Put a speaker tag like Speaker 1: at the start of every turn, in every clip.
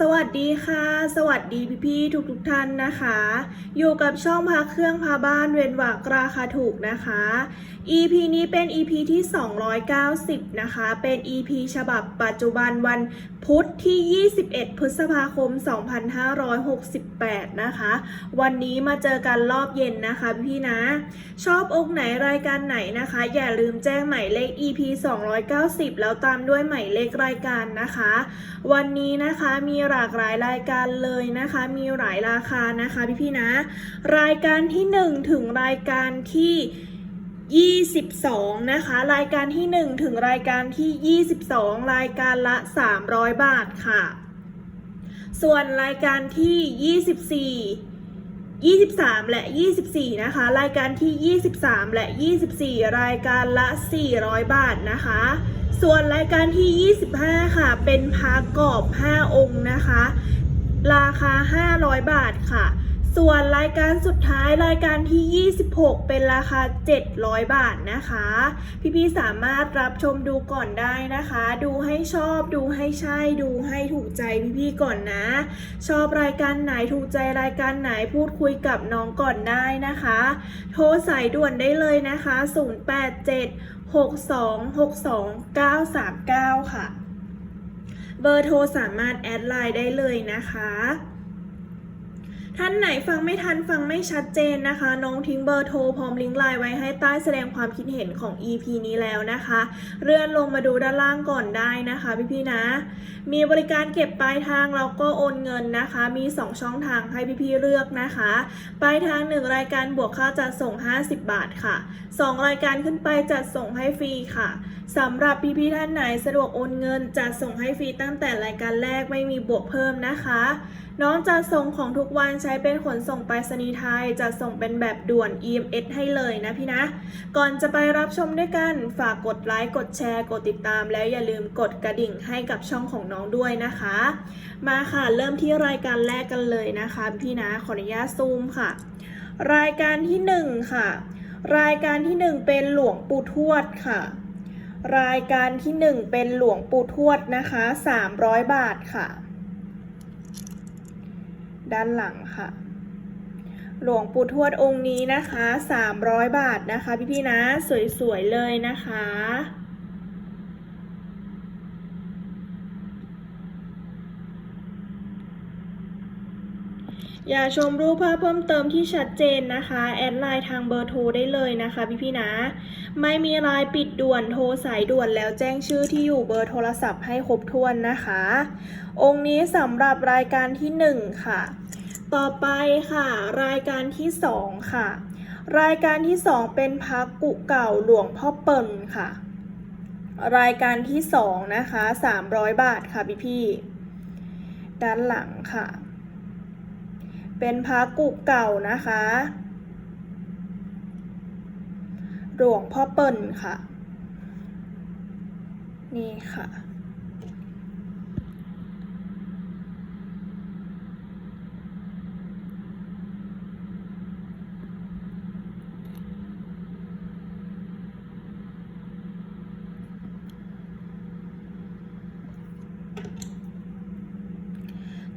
Speaker 1: สวัสดีค่ะ สวัสดีพี่ๆทุกๆท่านนะคะ อยู่กับช่องพาเครื่องพาบ้านเวนวากราคาถูกนะคะ EP นี้เป็น EP ที่ 290 นะคะ เป็น EP ฉบับปัจจุบันวัน พุธที่ 21 พฤษภาคม 2568 นะคะ วันนี้มาเจอกันรอบเย็นนะคะพี่นะ ชอบองค์ไหนรายการไหนนะคะ อย่าลืมแจ้งหมายเลข EP 290 แล้วตามด้วยหมายเลขรายการนะคะ วันนี้นะคะมีหลากหลายรายการเลยนะคะ มีหลายราคานะคะพี่ๆนะ รายการที่ 1 ถึงรายการที่ 22 นะคะ รายการที่ 1 ถึงรายการที่ 22 รายการละ 300 บาทค่ะ ส่วนรายการที่ 24 23 และ 24 นะคะ รายการที่ 23 และ 24 รายการละ 400 บาทนะคะ ส่วนรายการที่ 25 ค่ะ เป็นพากรอบ 5 องค์นะคะ ราคา 500 บาทค่ะ ส่วนรายการสุดท้ายรายการที่ 26 เป็นราคา 700 บาทนะคะ พี่ๆสามารถรับชมดูก่อนได้นะคะ ดูให้ชอบดูให้ใช่ดูให้ถูกใจพี่ๆก่อนนะ ชอบรายการไหนถูกใจรายการไหนพูดคุยกับน้องก่อนได้นะคะ โทรสายด่วนได้เลยนะคะ 087 6262 939 ค่ะ เบอร์โทรสามารถแอดไลน์ได้เลยนะคะ ท่านไหนฟังไม่ทันฟังไม่ชัดเจนนะคะ น้องทิ้งเบอร์โทรพร้อมลิงก์ไลน์ไว้ให้ใต้แสดงความคิดเห็นของ EP นี้แล้วนะคะ เลื่อนลงมาดูด้านล่างก่อนได้นะคะพี่ๆนะ มีบริการเก็บปลายทางแล้วก็โอนเงินนะคะ มี 2 ช่องทางให้พี่ๆเลือกนะคะปลายทาง 1 รายการบวกค่าจัดส่ง 50 บาทค่ะ 2 รายการขึ้นไปจัดส่งให้ฟรีค่ะสำหรับพี่ๆท่านไหนสะดวกโอนเงินจัดส่งให้ฟรีตั้งแต่รายการแรกไม่มีบวกเพิ่มนะคะ น้องจัดส่งของทุกวันใช้เป็นขนส่งไปรษณีย์ไทยจัดส่งเป็นแบบด่วน EMS ให้เลยนะพี่นะ ก่อนจะไปรับชมด้วยกัน ฝากกดไลค์กดแชร์ กดติดตาม แล้วอย่าลืมกดกระดิ่งให้กับช่องของน้องด้วยนะคะ มาค่ะเริ่มที่รายการแรกกันเลยนะคะ พี่นะขออนุญาตซูมค่ะ รายการที่หนึ่งค่ะ รายการที่หนึ่งเป็นหลวงปู่ทวดค่ะ รายการที่หนึ่งเป็นหลวงปู่ทวดนะคะ 300 บาทค่ะ ด้านหลังค่ะ หลวงปู่ทวดองค์นี้นะคะ 300 บาทนะคะ พี่ๆนะ สวยๆเลยนะคะ อย่าชมรูปภาพเพิ่มเติมที่ชัดเจนนะคะ แอดไลน์ทางเบอร์โทรได้เลยนะคะพี่ๆนะ ไม่มีไลน์ปิดด่วนโทรสายด่วนแล้วแจ้งชื่อที่อยู่เบอร์โทรศัพท์ให้ครบถ้วนนะคะ องค์นี้สำหรับรายการที่ 1 ค่ะ ต่อไปค่ะ รายการที่ 2 ค่ะ รายการที่ 2 เป็นพักกุเก่าหลวงพ่อเปิ่นค่ะ รายการที่ 2 นะคะ 300 บาทค่ะพี่ๆด้านหลังค่ะ เป็นพระกุกเก่านะคะ หลวงพ่อเปิ่นค่ะ นี่ค่ะ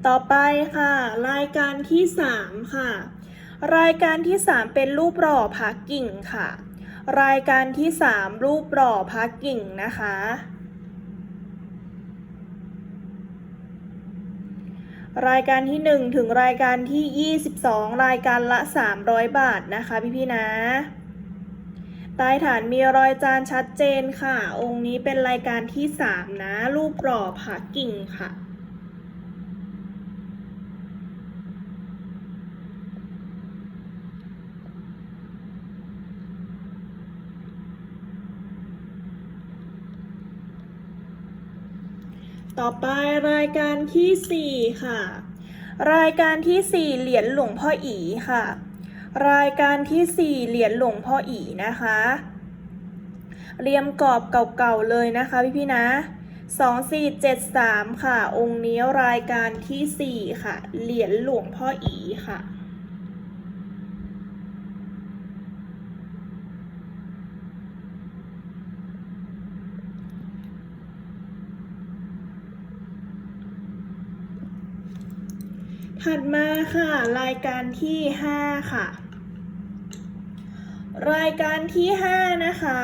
Speaker 1: ต่อไปค่ะ รายการที่ 3 ค่ะ รายการที่ 3 เป็นรูปหล่อพักกิ่งค่ะ รายการที่ 3 รูปหล่อพักกิ่งนะคะ รายการที่ 1 ถึงรายการที่ 22 รายการละ 300 บาทนะคะพี่ๆนะใต้ฐานมีรอยจานชัดเจนค่ะ องค์นี้เป็นรายการที่ 3 นะ รูปหล่อพักกิ่งค่ะ ต่อไปรายการที่ 4 ค่ะ รายการที่ 4 เหรียญหลวงพ่ออีค่ะ รายการที่ 4 เหรียญหลวงพ่ออีนะคะ เรียมกรอบเก่าๆเลยนะคะพี่พี่นะ2473 ค่ะ องค์นี้รายการที่ 4 ค่ะ เหรียญหลวงพ่ออีค่ะ ถัดมาค่ะ รายการที่ 5 ค่ะ รายการที่ 5 นะคะ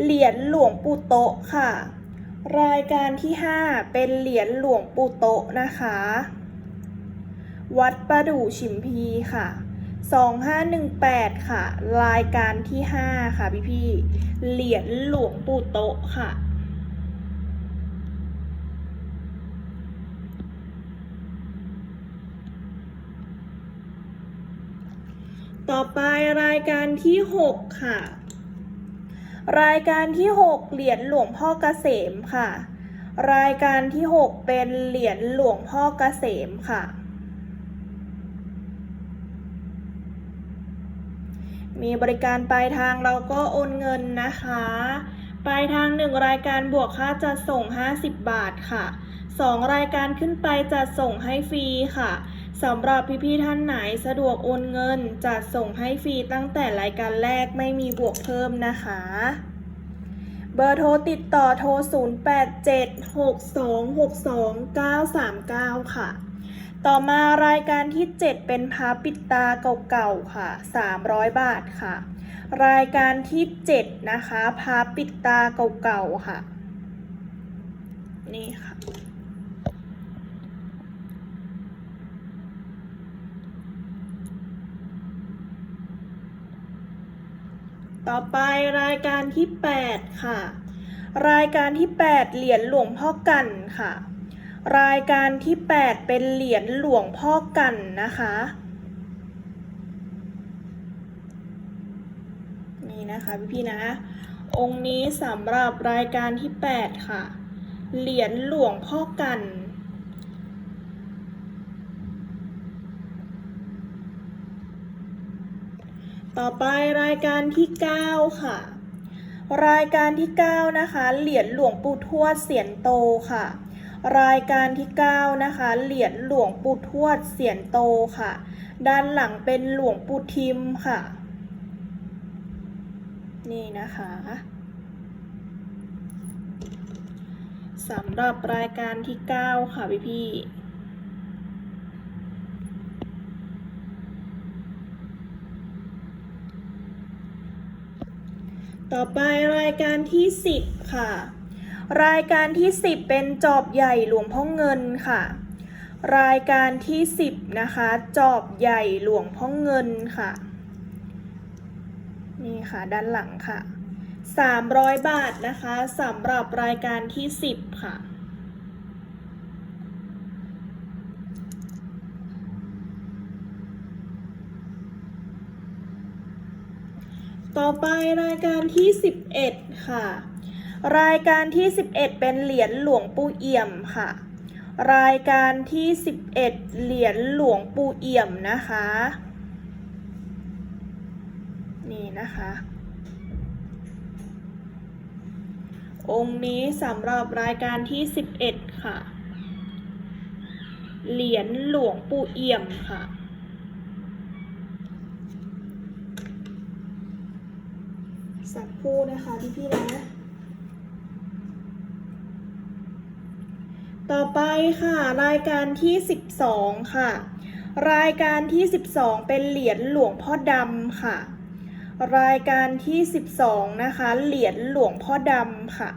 Speaker 1: เหรียญหลวงปู่โตะค่ะ รายการที่ 5 เป็นเหรียญหลวงปู่โตะนะคะ วัดประดู่ชิมพีค่ะ 2518 ค่ะ รายการที่ 5 ค่ะพี่พี่ๆเหรียญหลวงปู่โตะค่ะ ต่อไปรายการที่ 6 ค่ะ รายการที่ 6 เหรียญหลวงพ่อเกษมค่ะ รายการที่ 6 เป็นเหรียญหลวงพ่อเกษมค่ะ มีบริการปลายทางเราก็โอนเงินนะคะปลายทาง 1 รายการบวกค่าจัดส่ง 50 บาทค่ะ 2 รายการขึ้นไปจัดส่งให้ฟรีค่ะ สำหรับพี่ๆท่านไหนสะดวกโอนเงินจัดส่งให้ฟรีตั้งแต่รายการแรกไม่มีบวกเพิ่มนะคะ เบอร์โทรติดต่อโทร 0876262939 ค่ะ ต่อมารายการที่ 7 เป็นพาปิดตาเก่าๆค่ะ 300 บาทค่ะ รายการที่ 7 นะคะพาปิดตาเก่าๆค่ะ นี่ค่ะ ต่อไปรายการที่ 8 ค่ะ รายการที่ 8 เหรียญหลวงพ่อกันค่ะ รายการที่ 8 เป็นเหรียญหลวงพ่อกันนะคะ นี่นะคะพี่ๆนะ องค์นี้สำหรับรายการที่ 8 ค่ะ เหรียญหลวงพ่อกัน ต่อไปรายการที่ 9 ค่ะ รายการที่ 9 นะคะ เหรียญหลวงปู่ทวดเสียนโตค่ะ รายการที่ 9 นะคะ เหรียญหลวงปู่ทวดเสียนโตค่ะ ด้านหลังเป็นหลวงปู่ทิมค่ะ นี่นะคะสำหรับรายการที่ 9 ค่ะพี่พี่ ต่อไปรายการที่ 10 ค่ะ รายการที่ 10 เป็นจอบใหญ่หลวงพ่อเงินค่ะ รายการที่ 10 นะคะ จอบใหญ่หลวงพ่อเงินค่ะ นี่ค่ะด้านหลังค่ะ 300 บาทนะคะสำหรับรายการที่ 10 ค่ะ ต่อไปรายการที่ 11 ค่ะ รายการที่ 11 เป็นเหรียญหลวงปู่เอี่ยมค่ะ รายการที่ 11 เหรียญหลวงปู่เอี่ยมนะคะ นี่นะคะ องค์นี้สำหรับรายการที่ 11 ค่ะ เหรียญหลวงปู่เอี่ยมค่ะ สัก คู่นะคะพี่พี่นะ ต่อไปค่ะรายการที่ 12 ค่ะ รายการที่ 12 เป็นเหรียญหลวงพ่อดำค่ะ รายการที่ 12 นะคะ เหรียญหลวงพ่อดำค่ะ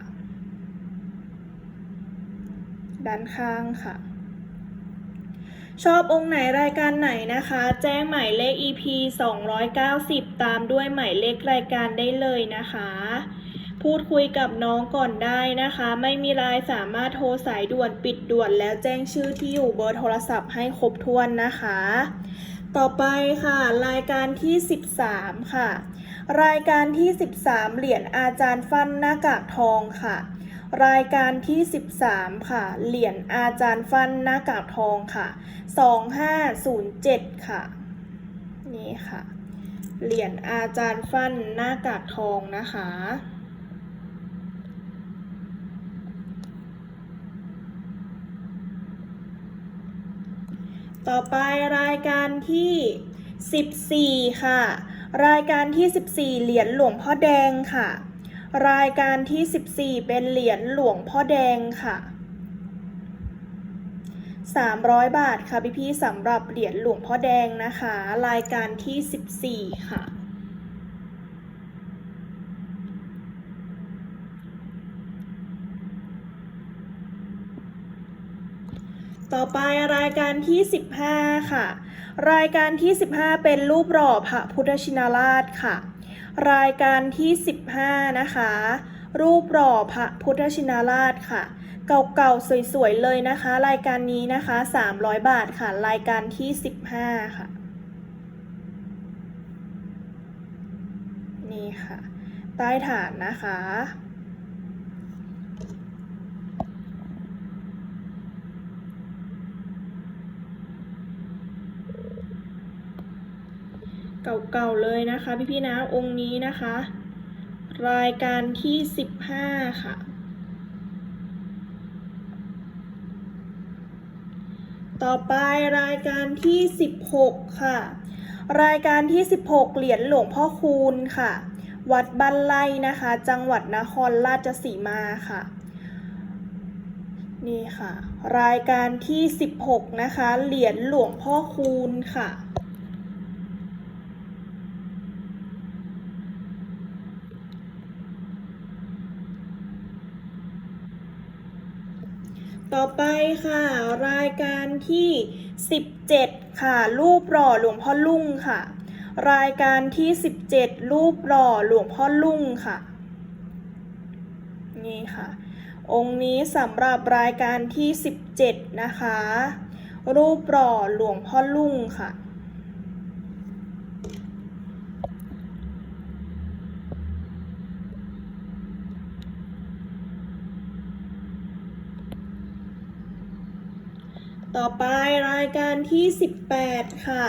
Speaker 1: ด้านข้างค่ะ ชอบองค์ไหนรายการไหนนะคะ แจ้งหมายเลข EP 290 ตามด้วยหมายเลขรายการได้เลยนะคะ พูดคุยกับน้องก่อนได้นะคะ ไม่มีไลน์สามารถโทรสายด่วนปิดด่วนแล้วแจ้งชื่อที่อยู่เบอร์โทรศัพท์ให้ครบถ้วนนะคะ ต่อไปค่ะ รายการที่ 13 ค่ะ รายการที่ 13 เหรียญอาจารย์ฟันหน้ากากทองค่ะ รายการที่ 13 ค่ะ เหรียญอาจารย์ฟันหน้ากากทองค่ะ 2507 ค่ะ นี่ค่ะ เหรียญอาจารย์ฟันหน้ากากทองนะคะต่อไปรายการที่ 14 ค่ะ รายการที่ 14 เหรียญหลวงพ่อแดงค่ะ รายการที่ 14 เป็นเหรียญหลวงพ่อแดงค่ะ 300 บาทค่ะพี่พี่สำหรับเหรียญหลวงพ่อแดงนะคะ รายการที่ 14 ค่ะต่อไปรายการที่ 15 ค่ะ รายการที่ 15 เป็นรูปหล่อพระพุทธชินราชค่ะ รายการที่ 15 นะคะ รูปหล่อพระพุทธชินราชค่ะ เก่าๆ สวยๆ เลยนะคะ รายการนี้นะคะ 300 บาทค่ะ รายการที่ 15 ค่ะ นี่ค่ะ ใต้ฐานนะคะ เก่าๆเลยนะคะ พี่ๆนะองค์นี้นะคะ รายการที่15ค่ะ ต่อไปรายการที่16ค่ะ รายการที่16เหรียญหลวงพ่อคูณค่ะ วัดบ้านไร่นะคะ จังหวัดนครราชสีมาค่ะนี่ค่ะ รายการที่ 16 นะคะ เหรียญหลวงพ่อคูณค่ะ ต่อไปค่ะ รายการที่ 17 ค่ะ รูปหล่อหลวงพ่อลุ่งค่ะ รายการที่ 17 รูปหล่อหลวงพ่อลุ่งค่ะ นี่ค่ะ องค์นี้สำหรับรายการที่ 17 นะคะ รูปหล่อหลวงพ่อลุ่งค่ะ ต่อไปรายการที่ 18 ค่ะ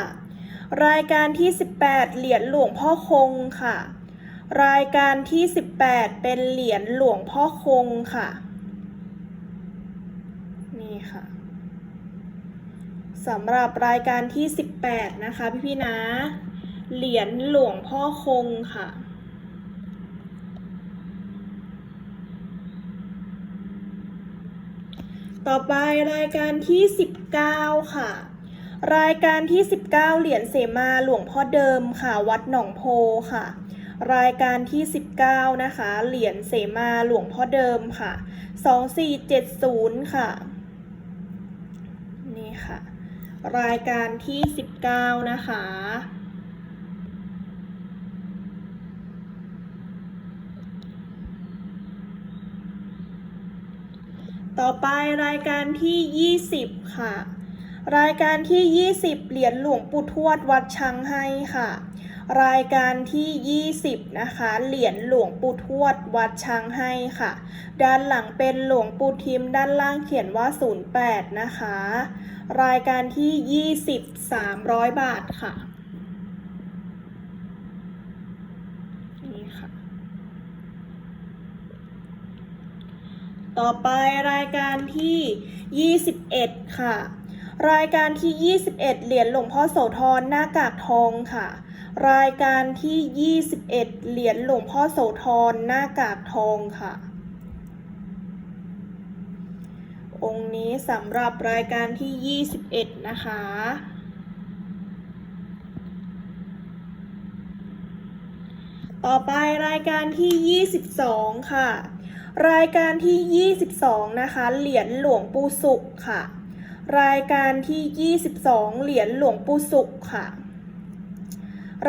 Speaker 1: รายการที่ 18 เหรียญหลวงพ่อคงค่ะ รายการที่ 18 เป็นเหรียญหลวงพ่อคงค่ะ นี่ค่ะสำหรับรายการที่ 18 นะคะพี่ๆนะ เหรียญหลวงพ่อคงค่ะ ต่อไปรายการที่ 19 ค่ะ รายการที่ 19 เหรียญเสมาหลวงพ่อเดิมค่ะ วัดหนองโพค่ะ รายการที่ 19 นะคะ เหรียญเสมาหลวงพ่อเดิมค่ะ 2470 ค่ะ นี่ค่ะ รายการที่ 19 นะคะ ต่อไปรายการที่ 20 ค่ะ รายการที่ 20 เหรียญหลวงปู่ทวดวัดช้างให้ค่ะ รายการที่ 20 นะคะ เหรียญหลวงปู่ทวดวัดช้างให้ค่ะ ด้านหลังเป็นหลวงปู่ทิมด้านล่างเขียนว่า 08 นะคะ รายการที่ 20 300 บาทค่ะ นี่ค่ะ ต่อไปรายการที่ 21 ค่ะ รายการที่ 21 เหรียญหลวงพ่อโสธรหน้ากากทองค่ะ รายการที่ 21 เหรียญหลวงพ่อโสธรหน้ากากทองค่ะ องค์นี้สำหรับรายการที่ 21 นะคะต่อไปรายการที่ 22 ค่ะ รายการที่ 22 นะคะ เหรียญหลวงปู่สุขค่ะ รายการที่ 22 เหรียญหลวงปู่สุขค่ะ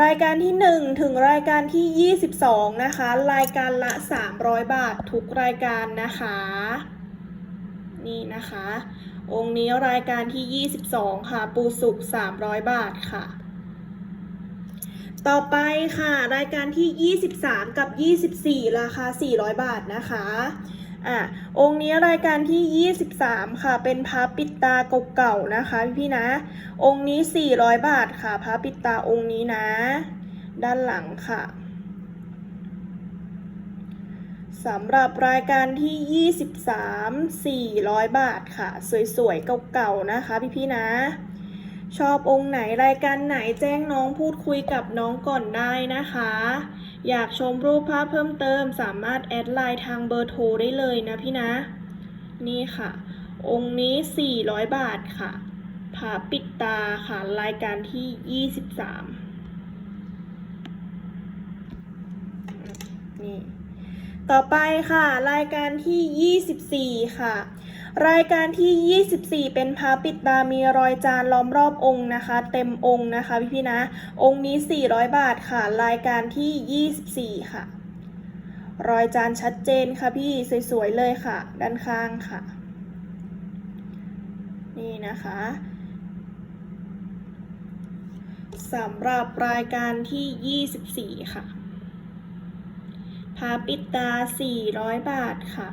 Speaker 1: รายการที่ 1 ถึงรายการที่ 22 นะคะ รายการละ 300 บาททุกรายการนะคะ นี่นะคะ องค์นี้รายการที่ 22 ค่ะ ปูสุก300 บาทค่ะ ต่อไปค่ะ รายการที่ 23 กับ 24 ราคา 400 บาทนะคะอะองค์นี้รายการที่ 23 ค่ะ เป็นพระปิตาเก่าๆนะคะพี่ๆนะ องค์นี้ 400 บาทค่ะพระปิตาองค์นี้นะ ด้านหลังค่ะสำหรับรายการที่ 23 400 บาทค่ะ สวยๆ เก่าๆ นะคะพี่ๆนะ ชอบองค์ไหนรายการไหนแจ้งน้องพูดคุยกับน้องก่อนได้นะคะ อยากชมรูปภาพเพิ่มเติม สามารถแอดไลน์ทางเบอร์โทรได้เลยนะพี่นะ นี่ค่ะ องค์นี้ 400 บาทค่ะผาปิดตาค่ะ รายการที่ 23 นี่ ต่อไปค่ะ รายการที่ 24 ค่ะ รายการที่ 24 เป็นพระปิดตามีรอยจานล้อมรอบองค์นะคะ เต็มองค์นะคะพี่พี่ๆนะ องค์นี้ 400 บาทค่ะ รายการที่ 24 ค่ะ รอยจานชัดเจนค่ะพี่สวยๆเลยค่ะ ด้านข้างค่ะ นี่นะคะสำหรับรายการที่ 24 ค่ะ พาปิดตา 400 บาทค่ะ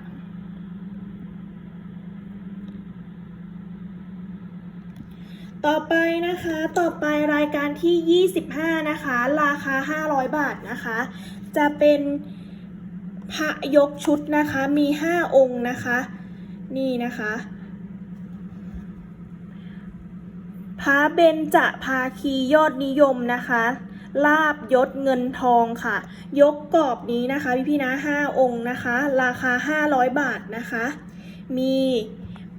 Speaker 1: ต่อไปนะคะ ต่อไปรายการที่ 25 นะคะ ราคา 500 บาทนะคะ จะเป็นพระยกชุดนะคะ มี 5 องค์นะคะ นี่นะคะพระเบญจภาคียอดนิยมนะคะ ลาบยศเงินทองค่ะ ยกกรอบนี้นะคะพี่พี่ๆนะ5องค์นะคะ ราคา 500 บาทนะคะ มี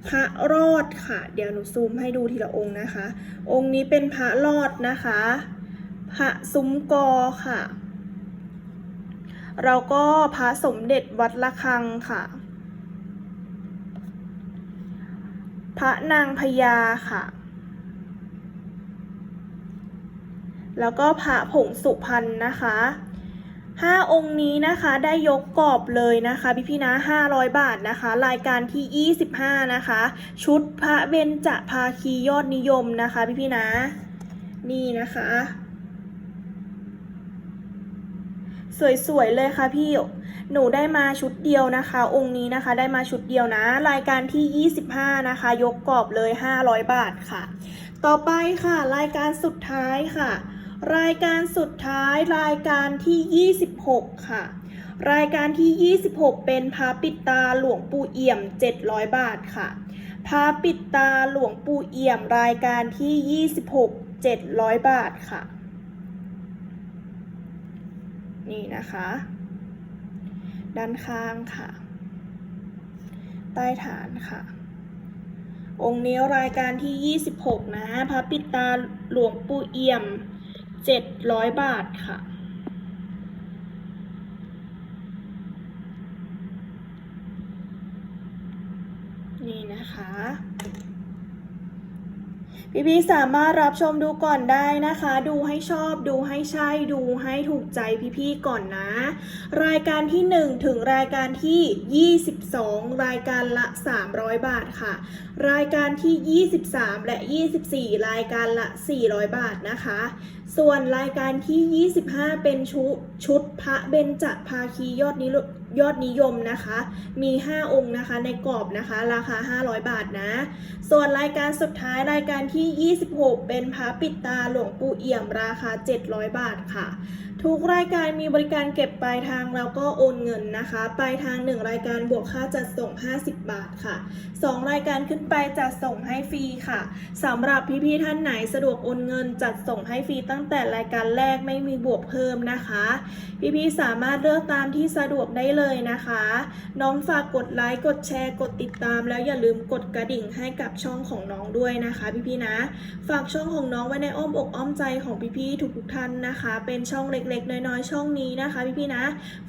Speaker 1: พระรอดค่ะ เดี๋ยวหนูซูมให้ดูทีละองค์นะคะ องค์นี้เป็นพระรอดนะคะ พระซุ้มกอค่ะเราก็พระสมเด็จวัดละคังค่ะ พระนางพญาค่ะ แล้วก็พระผงสุพรรณนะคะห้าองค์นี้นะคะได้ยกกรอบเลยนะคะพี่พี่นะ500 บาทนะคะ รายการที่ 25 นะคะ ชุดพระเบญจภาคียอดนิยมนะคะพี่พี่นะ นี่นะคะ สวยๆเลยค่ะพี่หนูได้มาชุดเดียวนะคะ องค์นี้นะคะได้มาชุดเดียวนะ รายการที่ 25 นะคะ ยกกรอบเลย 500 บาทค่ะ ต่อไปค่ะ รายการสุดท้ายค่ะ รายการสุดท้ายรายการที่ 26 ค่ะ รายการที่ 26 เป็นพระปิดตาหลวงปู่เอี่ยม 700 บาทค่ะพระปิดตาหลวงปู่เอี่ยม รายการที่ 26 700 บาทค่ะ นี่นะคะ ด้านข้างค่ะ ใต้ฐานค่ะองค์นี้รายการที่ 26 นะพระปิดตาหลวงปู่เอี่ยม 700บาทค่ะ นี่นะคะ พี่ๆสามารถรับชมดูก่อนได้นะคะ ดูให้ชอบดูให้ใช่ ดูให้ถูกใจพี่ๆก่อนนะ รายการที่ 1 ถึงรายการที่ 22 รายการละ 300 บาทค่ะ รายการที่ 23 และ 24 รายการละ 400 บาทนะคะ ส่วนรายการที่ 25 เป็นชุดชุดพระเบญจภาคียอดนิยม ยอดนิยมนะคะ มี 5 องค์นะคะในกรอบนะคะ ราคา 500 บาทนะ ส่วนรายการสุดท้ายรายการที่ 26 เป็นพระปิดตาหลวงปู่เอี่ยมราคา 700 บาทค่ะ ทุกรายการมีบริการเก็บปลายทางแล้วก็โอนเงินนะคะ ปลายทาง 1 รายการบวกค่าจัดส่ง 50 บาทค่ะ 2 รายการขึ้นไปจัดส่งให้ฟรีค่ะสำหรับพี่ๆท่านไหนสะดวกโอนเงินจัดส่งให้ฟรีตั้งแต่รายการแรกไม่มีบวกเพิ่มนะคะ พี่ๆสามารถเลือกตามที่สะดวกได้เลยนะคะ น้องฝากกดไลค์กดแชร์กดติดตาม แล้วอย่าลืมกดกระดิ่งให้กับช่องของน้องด้วยนะคะ พี่ๆนะ ฝากช่องของน้องไว้ในอ้อมอกอ้อมใจของพี่ๆทุกๆท่านนะคะ เป็นช่องเล็กๆ น้อยๆ ช่องนี้นะคะพี่ๆนะ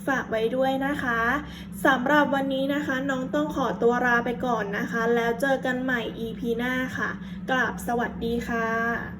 Speaker 1: ฝากไว้ด้วยนะคะสำหรับวันนี้นะคะ น้องต้องขอตัวลาไปก่อนนะคะ แล้วเจอกันใหม่ EP หน้าค่ะ กลับสวัสดีค่ะ